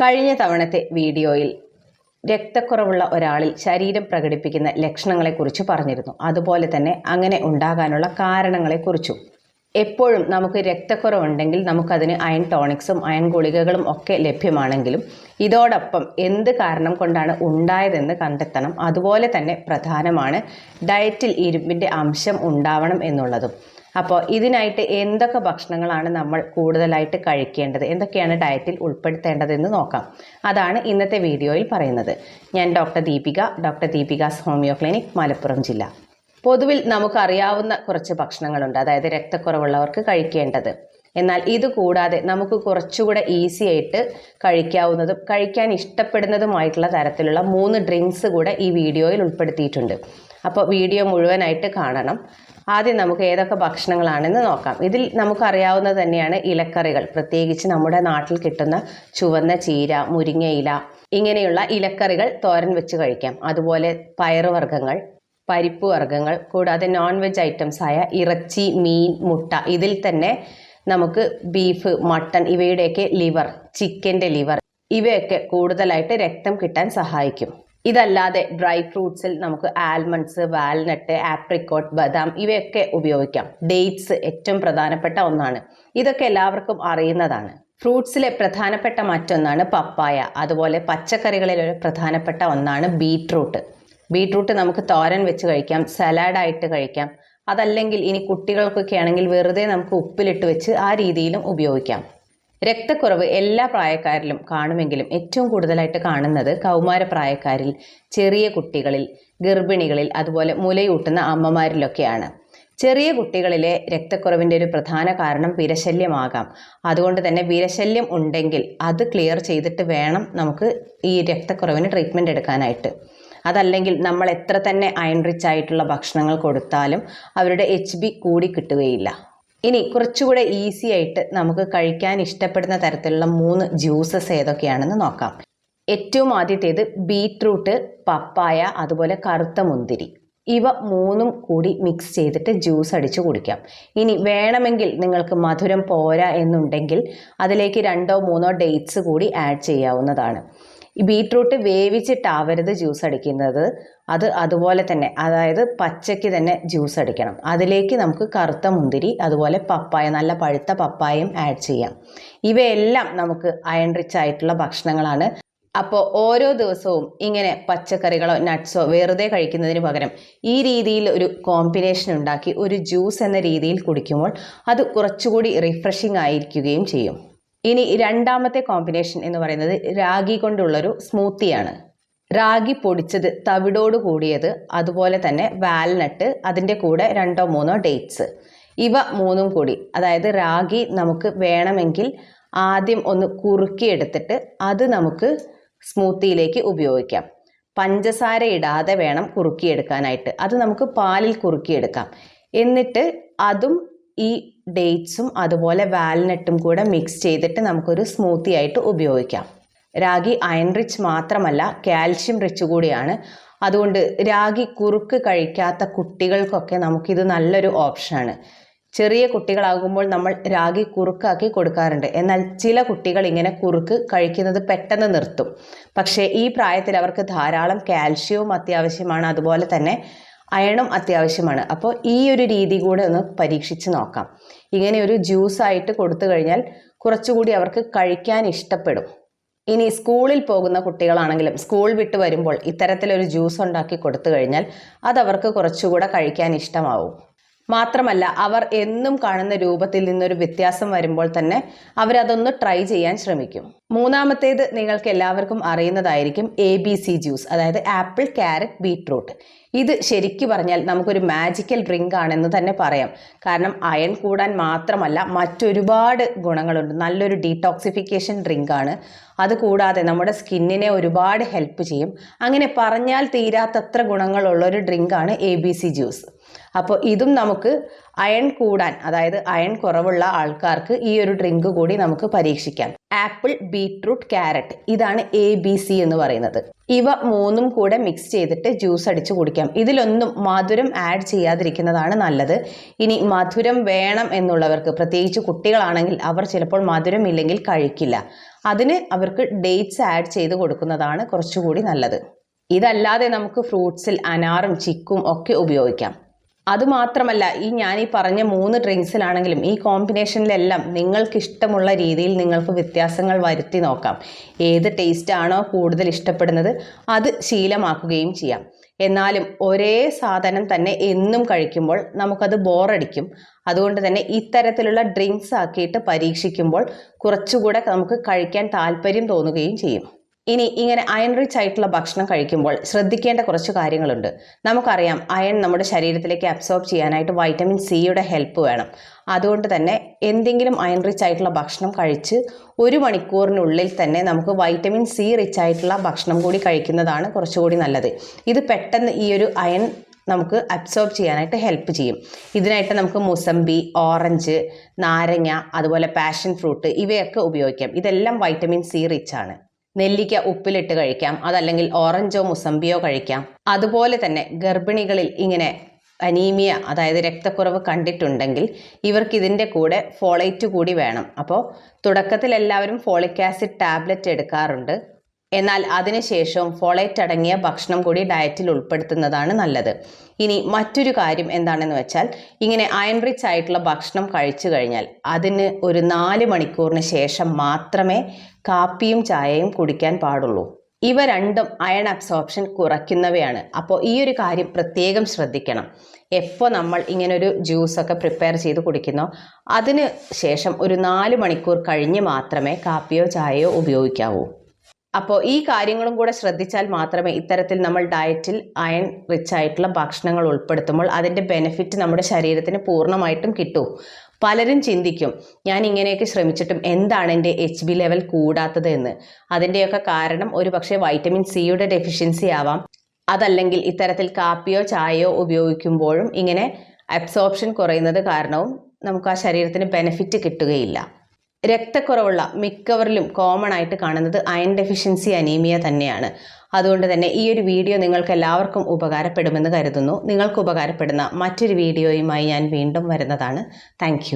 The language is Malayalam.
കഴിഞ്ഞ തവണത്തെ വീഡിയോയിൽ രക്തക്കുറവുള്ള ഒരാളിൽ ശരീരം പ്രകടിപ്പിക്കുന്ന ലക്ഷണങ്ങളെക്കുറിച്ച് പറഞ്ഞിരുന്നു. അതുപോലെ തന്നെ അങ്ങനെ ഉണ്ടാകാനുള്ള കാരണങ്ങളെക്കുറിച്ചും. എപ്പോഴും നമുക്ക് രക്തക്കുറവുണ്ടെങ്കിൽ നമുക്കതിന് അയൺ ടോണിക്സും അയൺ ഗുളികകളും ഒക്കെ ലഭ്യമാണെങ്കിലും ഇതോടൊപ്പം എന്ത് കാരണം കൊണ്ടാണ് ഉണ്ടായതെന്ന് കണ്ടെത്തണം. അതുപോലെ തന്നെ പ്രധാനമാണ് ഡയറ്റിൽ ഇരുമ്പിന്റെ അംശം ഉണ്ടാവണം എന്നുള്ളതും. അപ്പോൾ ഇതിനായിട്ട് എന്തൊക്കെ ഭക്ഷണങ്ങളാണ് നമ്മൾ കൂടുതലായിട്ട് കഴിക്കേണ്ടത്? എന്തൊക്കെയാണ് ഡയറ്റിൽ ഉൾപ്പെടുത്തേണ്ടതെന്ന് നോക്കാം. അതാണ് ഇന്നത്തെ വീഡിയോയിൽ പറയുന്നത്. ഞാൻ doctor Deepika doctor Deepika's homeo clinic Malappuram ജില്ല. പൊതുവിൽ നമുക്കറിയാവുന്ന കുറച്ച് ഭക്ഷണങ്ങളുണ്ട്. അതായത് രക്തക്കുറവുള്ളവർക്ക് കഴിക്കേണ്ടത്. എന്നാൽ ഇത് കൂടാതെ നമുക്ക് കുറച്ചുകൂടെ ഈസി ആയിട്ട് കഴിക്കാവുന്നതും കഴിക്കാൻ ഇഷ്ടപ്പെടുന്നതുമായിട്ടുള്ള തരത്തിലുള്ള മൂന്ന് ഡ്രിങ്ക്സ് കൂടെ ഈ വീഡിയോയിൽ ഉൾപ്പെടുത്തിയിട്ടുണ്ട്. അപ്പോൾ വീഡിയോ മുഴുവനായിട്ട് കാണണം. ആദ്യം നമുക്ക് ഏതൊക്കെ ഭക്ഷണങ്ങളാണെന്ന് നോക്കാം. ഇതിൽ നമുക്കറിയാവുന്നത് തന്നെയാണ് ഇലക്കറികൾ. പ്രത്യേകിച്ച് നമ്മുടെ നാട്ടിൽ കിട്ടുന്ന ചുവന്ന ചീര മുരിങ്ങയില ഇങ്ങനെയുള്ള ഇലക്കറികൾ തോരൻ വെച്ച് കഴിക്കാം. അതുപോലെ പയറുവർഗങ്ങൾ പരിപ്പ് വർഗങ്ങൾ കൂടാതെ നോൺ വെജ് ഐറ്റംസ് ആയ ഇറച്ചി മീൻ മുട്ട. ഇതിൽ തന്നെ നമുക്ക് ബീഫ് മട്ടൺ ഇവയുടെയൊക്കെ ലിവർ ചിക്കന്റെ ലിവർ ഇവയൊക്കെ കൂടുതലായിട്ട് രക്തം കിട്ടാൻ സഹായിക്കും. ഇതല്ലാതെ ഡ്രൈ ഫ്രൂട്ട്സിൽ നമുക്ക് ആൽമണ്ട്സ് വാൽനട്ട് ആപ്രിക്കോട്ട് ബദാം ഇവയൊക്കെ ഉപയോഗിക്കാം. ഡേറ്റ്സ് ഏറ്റവും പ്രധാനപ്പെട്ട ഒന്നാണ്. ഇതൊക്കെ എല്ലാവർക്കും അറിയുന്നതാണ്. ഫ്രൂട്ട്സിലെ പ്രധാനപ്പെട്ട മറ്റൊന്നാണ് പപ്പായ. അതുപോലെ പച്ചക്കറികളിൽ ഒരു പ്രധാനപ്പെട്ട ഒന്നാണ് ബീട്രൂട്ട് ബീട്രൂട്ട് നമുക്ക് തോരൻ വെച്ച് കഴിക്കാം സലാഡായിട്ട് കഴിക്കാം. അതല്ലെങ്കിൽ ഇനി കുട്ടികൾക്കൊക്കെ ആണെങ്കിൽ വെറുതെ നമുക്ക് ഉപ്പിലിട്ട് വെച്ച് ആ രീതിയിലും ഉപയോഗിക്കാം. രക്തക്കുറവ് എല്ലാ പ്രായക്കാരിലും കാണുമെങ്കിലും ഏറ്റവും കൂടുതലായിട്ട് കാണുന്നത് കൗമാര പ്രായക്കാരിൽ ചെറിയ കുട്ടികളിൽ ഗർഭിണികളിൽ അതുപോലെ മുലയൂട്ടുന്ന അമ്മമാരിലൊക്കെയാണ്. ചെറിയ കുട്ടികളിലെ രക്തക്കുറവിന്റെ ഒരു പ്രധാന കാരണം വിരശല്യമാകാം. അതുകൊണ്ട് തന്നെ വിരശല്യം ഉണ്ടെങ്കിൽ അത് ക്ലിയർ ചെയ്തിട്ട് വേണം നമുക്ക് ഈ രക്തക്കുറവിന് ട്രീറ്റ്മെന്റ് എടുക്കാനായിട്ട്. അതല്ലെങ്കിൽ നമ്മൾ എത്ര തന്നെ അയൺ റിച്ച് ആയിട്ടുള്ള ഭക്ഷണങ്ങൾ കൊടുത്താലും അവരുടെ എച്ച് ബി കൂടി കിട്ടുകയില്ല. ഇനി കുറച്ചുകൂടെ ഈസി ആയിട്ട് നമുക്ക് കഴിക്കാൻ ഇഷ്ടപ്പെടുന്ന തരത്തിലുള്ള മൂന്ന് ജ്യൂസസ് ഏതൊക്കെയാണെന്ന് നോക്കാം. ഏറ്റവും ആദ്യത്തേത് ബീട്രൂട്ട് പപ്പായ അതുപോലെ കറുത്ത മുന്തിരി. ഇവ മൂന്നും കൂടി മിക്സ് ചെയ്തിട്ട് ജ്യൂസ് അടിച്ചു കുടിക്കാം. ഇനി വേണമെങ്കിൽ നിങ്ങൾക്ക് മധുരം പോരാ എന്നുണ്ടെങ്കിൽ അതിലേക്ക് രണ്ടോ മൂന്നോ ഡേറ്റ്സ് കൂടി ആഡ് ചെയ്യാവുന്നതാണ്. ഈ ബീട്രൂട്ട് വേവിച്ചിട്ടാവരുത് ജ്യൂസ് അടിക്കുന്നത്. അത് അതുപോലെ തന്നെ അതായത് പച്ചയ്ക്ക് തന്നെ ജ്യൂസ് അടിക്കണം. അതിലേക്ക് നമുക്ക് കറുത്ത മുന്തിരി അതുപോലെ പപ്പായ നല്ല പഴുത്ത പപ്പായയും ആഡ് ചെയ്യാം. ഇവയെല്ലാം നമുക്ക് അയൺ റിച്ച് ആയിട്ടുള്ള ഭക്ഷണങ്ങളാണ്. അപ്പോൾ ഓരോ ദിവസവും ഇങ്ങനെ പച്ചക്കറികളോ നട്ട്സോ വെറുതെ കഴിക്കുന്നതിന് പകരം ഈ രീതിയിൽ ഒരു കോമ്പിനേഷൻ ഉണ്ടാക്കി ഒരു ജ്യൂസ് എന്ന രീതിയിൽ കുടിക്കുമ്പോൾ അത് കുറച്ചുകൂടി റിഫ്രഷിംഗ് ആയിരിക്കുകയും ചെയ്യും. ഇനി രണ്ടാമത്തെ കോമ്പിനേഷൻ എന്ന് പറയുന്നത് രാഗി കൊണ്ടുള്ളൊരു സ്മൂത്തിയാണ്. റാഗി പൊടിച്ചത് തവിടോട് കൂടിയത് അതുപോലെ തന്നെ വാൽനട്ട് അതിന്റെ കൂടെ രണ്ടോ മൂന്നോ ഡേറ്റ്സ് ഇവ മൂന്നും കൂടി അതായത് റാഗി നമുക്ക് വേണമെങ്കിൽ ആദ്യം ഒന്ന് കുറുക്കിയെടുത്തിട്ട് അത് നമുക്ക് സ്മൂത്തിയിലേക്ക് ഉപയോഗിക്കാം. പഞ്ചസാര ഇടാതെ വേണം കുറുക്കിയെടുക്കാനായിട്ട്. അത് നമുക്ക് പാലിൽ കുറുക്കിയെടുക്കാം. എന്നിട്ട് അതും ഈ ഡേറ്റ്സും അതുപോലെ വാൽനട്ടും കൂടെ മിക്സ് ചെയ്തിട്ട് നമുക്കൊരു സ്മൂത്തി ആയിട്ട് ഉപയോഗിക്കാം. രാഗി അയൺ റിച്ച് മാത്രമല്ല കാൽഷ്യം റിച്ച് കൂടിയാണ്. അതുകൊണ്ട് രാഗി കുറുക്ക് കഴിക്കാത്ത കുട്ടികൾക്കൊക്കെ നമുക്കിത് നല്ലൊരു ഓപ്ഷനാണ് ചെറിയ കുട്ടികളാകുമ്പോൾ നമ്മൾ രാഗി കുറുക്കാക്കി കൊടുക്കാറുണ്ട്. എന്നാൽ ചില കുട്ടികൾ ഇങ്ങനെ കുറുക്ക് കഴിക്കുന്നത് പെട്ടെന്ന് നിർത്തും. പക്ഷേ ഈ പ്രായത്തിൽ അവർക്ക് ധാരാളം കാൽഷ്യവും അത്യാവശ്യമാണ്. അതുപോലെ തന്നെ അയണും അത്യാവശ്യമാണ്. അപ്പോൾ ഈ ഒരു രീതി കൂടെ ഒന്ന് പരീക്ഷിച്ച് നോക്കാം. ഇങ്ങനെ ഒരു ജ്യൂസായിട്ട് കൊടുത്തു കഴിഞ്ഞാൽ കുറച്ചുകൂടി അവർക്ക് കഴിക്കാൻ ഇഷ്ടപ്പെടും. ഇനി സ്കൂളിൽ പോകുന്ന കുട്ടികളാണെങ്കിലും സ്കൂൾ വിട്ട് വരുമ്പോൾ ഇത്തരത്തിലൊരു ജ്യൂസ് ഉണ്ടാക്കി കൊടുത്തു കഴിഞ്ഞാൽ അതവർക്ക് കുറച്ചുകൂടെ കഴിക്കാൻ ഇഷ്ടമാവും. മാത്രമല്ല അവർ എന്നും കാണുന്ന രൂപത്തിൽ നിന്നൊരു വ്യത്യാസം വരുമ്പോൾ തന്നെ അവരതൊന്ന് ട്രൈ ചെയ്യാൻ ശ്രമിക്കും. മൂന്നാമത്തേത് നിങ്ങൾക്ക് എല്ലാവർക്കും അറിയുന്നതായിരിക്കും എ ബി സി ജ്യൂസ് അതായത് ആപ്പിൾ ക്യാരറ്റ് ബീട്രൂട്ട് ഇത് ശരിക്കു പറഞ്ഞാൽ നമുക്കൊരു മാജിക്കൽ ഡ്രിങ്ക് ആണെന്ന് തന്നെ പറയാം. കാരണം അയൺ കൂടാൻ മാത്രമല്ല മറ്റൊരുപാട് ഗുണങ്ങളുണ്ട്. നല്ലൊരു ഡീടോക്സിഫിക്കേഷൻ ഡ്രിങ്ക് ആണ്. അതുകൂടാതെ നമ്മുടെ സ്കിന്നിനെ ഒരുപാട് ഹെൽപ്പ് ചെയ്യും. അങ്ങനെ പറഞ്ഞാൽ തീരാത്തത്ര ഗുണങ്ങളുള്ള ഒരു ഡ്രിങ്കാണ് എ ബി സി ജ്യൂസ് അപ്പോൾ ഇതും നമുക്ക് അയൺ കൂടാൻ അതായത് അയൺ കുറവുള്ള ആൾക്കാർക്ക് ഈ ഒരു ഡ്രിങ്ക് കൂടി നമുക്ക് പരീക്ഷിക്കാം. ആപ്പിൾ ബീട്രൂട്ട് ക്യാരറ്റ് ഇതാണ് എ ബി സി എന്ന് പറയുന്നത്. ഇവ മൂന്നും കൂടെ മിക്സ് ചെയ്തിട്ട് ജ്യൂസ് അടിച്ച് കുടിക്കാം. ഇതിലൊന്നും മധുരം ആഡ് ചെയ്യാതിരിക്കുന്നതാണ് നല്ലത്. ഇനി മധുരം വേണം എന്നുള്ളവർക്ക് പ്രത്യേകിച്ച് കുട്ടികളാണെങ്കിൽ അവർ ചിലപ്പോൾ മധുരം ഇല്ലെങ്കിൽ കഴിക്കില്ല. അതിന് അവർക്ക് ഡേറ്റ്സ് ആഡ് ചെയ്ത് കൊടുക്കുന്നതാണ് കുറച്ചുകൂടി നല്ലത്. ഇതല്ലാതെ നമുക്ക് ഫ്രൂട്ട്സിൽ അനാറും ചിക്കും ഒക്കെ ഉപയോഗിക്കാം. അതുമാത്രമല്ല ഈ ഞാൻ ഈ പറഞ്ഞ മൂന്ന് ഡ്രിങ്ക്സിലാണെങ്കിലും ഈ കോമ്പിനേഷനിലെല്ലാം നിങ്ങൾക്ക് ഇഷ്ടമുള്ള രീതിയിൽ നിങ്ങൾക്ക് വ്യത്യാസങ്ങൾ വരുത്തി നോക്കാം. ഏത് ടേസ്റ്റാണോ കൂടുതൽ ഇഷ്ടപ്പെടുന്നത് അത് ശീലമാക്കുകയും ചെയ്യാം. എന്നാലും ഒരേ സാധനം തന്നെ എന്നും കഴിക്കുമ്പോൾ നമുക്കത് ബോറടിക്കും. അതുകൊണ്ട് തന്നെ ഇത്തരത്തിലുള്ള ഡ്രിങ്ക്സ് ആക്കിയിട്ട് പരീക്ഷിക്കുമ്പോൾ കുറച്ചുകൂടെ നമുക്ക് കഴിക്കാൻ താല്പര്യം തോന്നുകയും ചെയ്യും. ഇനി ഇങ്ങനെ അയൺ റിച്ച് ആയിട്ടുള്ള ഭക്ഷണം കഴിക്കുമ്പോൾ ശ്രദ്ധിക്കേണ്ട കുറച്ച് കാര്യങ്ങളുണ്ട്. നമുക്കറിയാം അയൺ നമ്മുടെ ശരീരത്തിലേക്ക് അബ്സോർബ് ചെയ്യാനായിട്ട് വൈറ്റമിൻ സിയുടെ ഹെൽപ്പ് വേണം. അതുകൊണ്ട് തന്നെ എന്തെങ്കിലും അയൺ റിച്ച് ആയിട്ടുള്ള ഭക്ഷണം കഴിച്ച് ഒരു മണിക്കൂറിനുള്ളിൽ തന്നെ നമുക്ക് വൈറ്റമിൻ സി റിച്ച് ആയിട്ടുള്ള ഭക്ഷണം കൂടി കഴിക്കുന്നതാണ് കുറച്ചുകൂടി നല്ലത്. ഇത് പെട്ടെന്ന് ഈ ഒരു അയൺ നമുക്ക് അബ്സോർബ് ചെയ്യാനായിട്ട് ഹെൽപ്പ് ചെയ്യും. ഇതിനായിട്ട് നമുക്ക് മുസമ്പി ഓറഞ്ച് നാരങ്ങ അതുപോലെ പാഷൻ ഫ്രൂട്ട് ഇവയൊക്കെ ഉപയോഗിക്കാം. ഇതെല്ലാം വൈറ്റമിൻ സി റിച്ച് ആണ്. നെല്ലിക്ക ഉപ്പിലിട്ട് കഴിക്കാം. അതല്ലെങ്കിൽ ഓറഞ്ചോ മുസമ്പിയോ കഴിക്കാം. അതുപോലെ തന്നെ ഗർഭിണികളിൽ ഇങ്ങനെ അനീമിയ അതായത് രക്തക്കുറവ് കണ്ടിട്ടുണ്ടെങ്കിൽ ഇവർക്ക് ഇതിന്റെ കൂടെ ഫോളേറ്റ് കൂടി വേണം. അപ്പോൾ തുടക്കത്തിൽ എല്ലാവരും ഫോളിക് ആസിഡ് ടാബ്ലറ്റ് എടുക്കാറുണ്ട്. എന്നാൽ അതിനുശേഷം ഫോളേറ്റ് അടങ്ങിയ ഭക്ഷണം കൂടി ഡയറ്റിൽ ഉൾപ്പെടുത്തുന്നതാണ് നല്ലത്. ഇനി മറ്റൊരു കാര്യം എന്താണെന്ന് വെച്ചാൽ ഇങ്ങനെ അയൺ റിച്ച് ആയിട്ടുള്ള ഭക്ഷണം കഴിച്ചു കഴിഞ്ഞാൽ അതിന് ഒരു നാല് മണിക്കൂറിന് ശേഷം മാത്രമേ കാപ്പിയും ചായയും കുടിക്കാൻ പാടുള്ളൂ. ഇവ രണ്ടും അയൺ അബ്സോർപ്ഷൻ കുറയ്ക്കുന്നവയാണ്. അപ്പോൾ ഈ ഒരു കാര്യം പ്രത്യേകം ശ്രദ്ധിക്കണം. എപ്പോൾ നമ്മൾ ഇങ്ങനൊരു ജ്യൂസൊക്കെ പ്രിപ്പയർ ചെയ്ത് കുടിക്കുന്നോ അതിന് ശേഷം ഒരു നാല് മണിക്കൂർ കഴിഞ്ഞ് മാത്രമേ കാപ്പിയോ ചായയോ ഉപയോഗിക്കാവൂ. അപ്പോൾ ഈ കാര്യങ്ങളും കൂടെ ശ്രദ്ധിച്ചാൽ മാത്രമേ ഇത്തരത്തിൽ നമ്മൾ ഡയറ്റിൽ അയൺ റിച്ച് ആയിട്ടുള്ള ഭക്ഷണങ്ങൾ ഉൾപ്പെടുത്തുമ്പോൾ അതിന്റെ ബെനിഫിറ്റ് നമ്മുടെ ശരീരത്തിന് പൂർണമായിട്ടും കിട്ടൂ. പലരും ചിന്തിക്കും ഞാൻ ഇങ്ങനെയൊക്കെ ശ്രമിച്ചിട്ടും എന്താണ് എന്റെ എച്ച് ബി ലെവൽ കൂടാത്തത് എന്ന്. അതിന്റെയൊക്കെ കാരണം ഒരു പക്ഷേ വൈറ്റമിൻ സിയുടെ ഡെഫിഷ്യൻസി ആവാം. അതല്ലെങ്കിൽ ഇത്തരത്തിൽ കാപ്പിയോ ചായയോ ഉപയോഗിക്കുമ്പോഴും ഇങ്ങനെ അബ്സോർപ്ഷൻ കുറയുന്നത് കാരണവും നമുക്ക് ആ ശരീരത്തിന് ബെനിഫിറ്റ് കിട്ടുകയില്ല. രക്തക്കുറവുള്ള മിക്കവരിലും കോമൺ ആയിട്ട് കാണുന്നത് അയൺ ഡെഫിഷ്യൻസി അനീമിയ തന്നെയാണ്. അതുകൊണ്ട് തന്നെ ഈ ഒരു വീഡിയോ നിങ്ങൾക്ക് എല്ലാവർക്കും ഉപകാരപ്പെടുമെന്ന് കരുതുന്നു. നിങ്ങൾക്ക് ഉപകാരപ്പെടുന്ന മറ്റൊരു വീഡിയോയുമായി ഞാൻ വീണ്ടും വരുന്നതാണ്. താങ്ക്